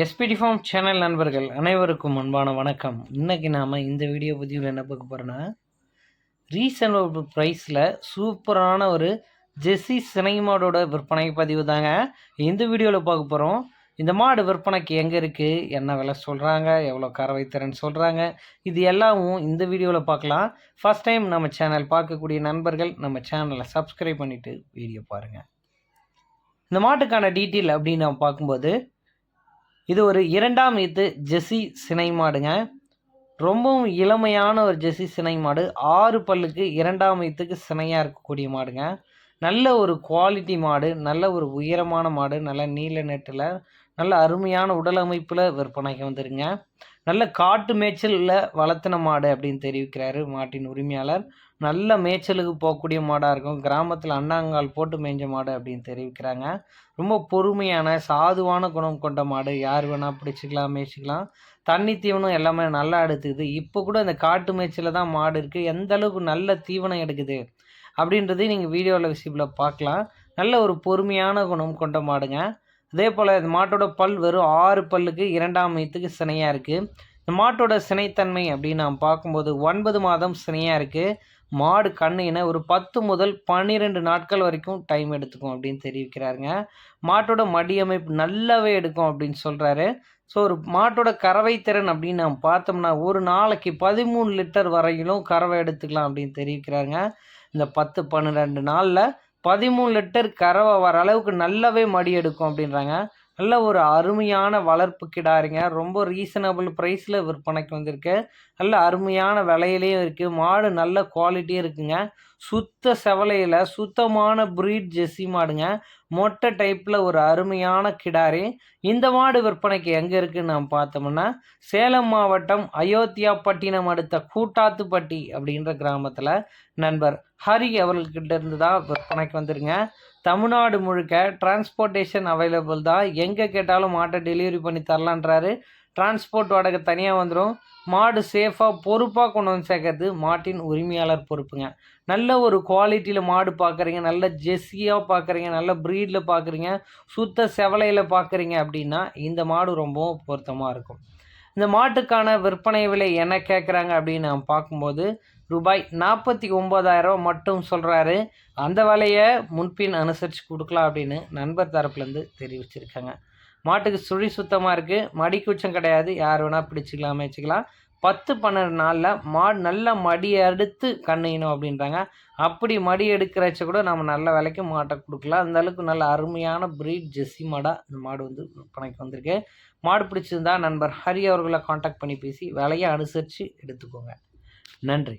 SPD form channel நண்பர்கள் அனைவருக்கும் அன்பான வணக்கம். இன்றைக்கி நாம் இந்த வீடியோ பதிவில் என்ன பார்க்க போகிறோன்னா ரீசனபிள் ப்ரைஸில் சூப்பரான ஒரு ஜெஸ்ஸி சினை மாடோட விற்பனை பதிவு தாங்க. இந்த வீடியோவில் பார்க்க போகிறோம் இந்த மாடு விற்பனைக்கு எங்கே இருக்குது என்ன விலை சொல்கிறாங்க எவ்வளோ கறவை திறன் சொல்கிறாங்க இது எல்லாமும் இந்த வீடியோவில் பார்க்கலாம். ஃபஸ்ட் டைம் நம்ம சேனல் பார்க்கக்கூடிய நண்பர்கள் நம்ம சேனலை சப்ஸ்கிரைப் பண்ணிவிட்டு வீடியோ பாருங்கள் இந்த மாட்டுக்கான டீட்டெயில் அப்படின்னு நம்ம பார்க்கும்போது இது ஒரு இரண்டாம் ஈத்து ஜெஸ்ஸி சினை மாடுங்க. ரொம்பவும் இளமையான ஒரு ஜெஸ்ஸி சினை மாடு. ஆறு பல்லுக்கு இரண்டாம் ஈத்துக்கு சினையாக இருக்கக்கூடிய மாடுங்க. நல்ல ஒரு குவாலிட்டி மாடு நல்ல ஒரு உயரமான மாடு நல்ல நீல நெட்டில் நல்ல அருமையான உடல் அமைப்பில் விற்பனைக்கு வந்துருங்க. நல்ல காட்டு மேய்ச்சலில் வளர்த்தின மாடு அப்படின்னு தெரிவிக்கிறாரு மாட்டின் உரிமையாளர். நல்ல மேய்ச்சலுக்கு போகக்கூடிய மாடாக இருக்கும். கிராமத்தில் அண்ணாங்கால் போட்டு மேய்ஞ்ச மாடு அப்படின்னு தெரிவிக்கிறாங்க. ரொம்ப பொறுமையான சாதுவான குணம் கொண்ட மாடு. யார் வேணால் பிடிச்சிக்கலாம் மேய்ச்சிக்கலாம். தண்ணி தீவனம் எல்லாமே நல்லா எடுத்துக்குது இப்போ கூட இந்த காட்டு மேய்ச்சலில் தான் மாடு இருக்குது எந்த அளவுக்கு நல்ல தீவனம் எடுக்குது அப்படின்றதையும் நீங்கள் வீடியோவில் விசிபிளில் பார்க்கலாம். நல்ல ஒரு பொறுமையான குணம் கொண்ட மாடுங்க. அதே போல் இந்த மாட்டோட பல் வெறும் ஆறு பல்லுக்கு இரண்டாம் வயத்துக்கு சினையாக இருக்குது இந்த மாட்டோட சினைத்தன்மை அப்படின்னு நாம் பார்க்கும்போது ஒன்பது மாதம் சினையாக இருக்குது மாடு கண்ணின ஒரு பத்து முதல் பன்னிரெண்டு நாட்கள் வரைக்கும் டைம் எடுத்துக்கும் அப்படின்னு தெரிவிக்கிறாருங்க. மாட்டோட மடி அமைப்பு நல்லாவே எடுக்கும் அப்படின்னு சொல்கிறாரு ஸோ ஒரு மாட்டோட கறவை திறன் அப்படின்னு நாம் பார்த்தோம்னா ஒரு நாளைக்கு பதிமூணு லிட்டர் வரையிலும் கறவை எடுத்துக்கலாம் அப்படின்னு தெரிவிக்கிறாருங்க. இந்த பத்து பன்னிரெண்டு நாளில் பதிமூணு லிட்டர் கறவை வர அளவுக்கு நல்லாவே மடி எடுக்கும் அப்படின்றாங்க. நல்ல ஒரு அருமையான வளர்ப்பு கிடாருங்க. ரொம்ப ரீசனபிள் ப்ரைஸில் விற்பனைக்கு வந்திருக்கு. நல்ல அருமையான விலையிலையும் இருக்குது மாடு நல்ல குவாலிட்டியும் இருக்குங்க. சுத்த செவலையில் சுத்தமான ப்ரீட் ஜெஸ்ஸி மாடுங்க. மொட்டை டைப்பில் ஒரு அருமையான கிடாரி. இந்த மாடு விற்பனைக்கு எங்கே இருக்குதுன்னு நாம் பார்த்தோம்னா சேலம் மாவட்டம் அயோத்தியாப்பட்டினம் அடுத்த கூட்டாத்துப்பட்டி அப்படின்ற கிராமத்தில் நண்பர் ஹரி அவர்கள்கிட்ட இருந்து தான் விற்பனைக்கு வந்துருங்க. தமிழ்நாடு முழுக்க டிரான்ஸ்போர்ட்டேஷன் அவைலபிள் தான். எங்கே கேட்டாலும் மாட்டை டெலிவரி பண்ணி தரலான்றாரு. டிரான்ஸ்போர்ட் வாடகை தனியாக வந்துடும் மாடு சேஃபாக பொறுப்பாக கொண்டு வந்து சேர்க்கறது மாட்டின் உரிமையாளர் பொறுப்புங்க. நல்ல ஒரு குவாலிட்டியில் மாடு பார்க்குறீங்க நல்ல ஜெஸ்ஸியாக பார்க்குறீங்க நல்ல ப்ரீடில் பார்க்குறீங்க சுத்த செவலையில் பார்க்குறீங்க அப்படின்னா இந்த மாடு ரொம்பவும் பொருத்தமாக இருக்கும். இந்த மாட்டுக்கான விற்பனை விலை என்ன கேட்குறாங்க அப்படின்னு நம்ம பார்க்கும்போது ரூபாய் நாற்பத்தி ஒம்பதாயிரம் மட்டும் சொல்கிறாரு அந்த விலையை முன்பின் அனுசரித்து கொடுக்கலாம் அப்படின்னு நண்பர் தரப்புலேருந்து தெரிவிச்சிருக்காங்க. மாட்டுக்கு சுழி சுத்தமாக இருக்குது மடிக்கூச்சம் கிடையாது. யார் வேணால் பிடிச்சிக்கலாம் வச்சுக்கலாம் பத்து பன்னெண்டு நாளில் மாடு நல்ல மடி எடுத்து கண்ணியணும் அப்படின்றாங்க. அப்படி மடி எடுக்கிறச்ச கூட நம்ம நல்ல விலைக்கு மாட்டை கொடுக்கலாம். அந்த அளவுக்கு நல்ல அருமையான ப்ரீட் ஜெஸ்ஸி மாடாக இந்த மாடு வந்து விற்பனைக்கு வந்திருக்கு. மாடு பிடிச்சிருந்தா நண்பர் ஹரி அவர்களை காண்டாக்ட் பண்ணி பேசி விலையை அனுசரித்து எடுத்துக்கோங்க. நன்றி.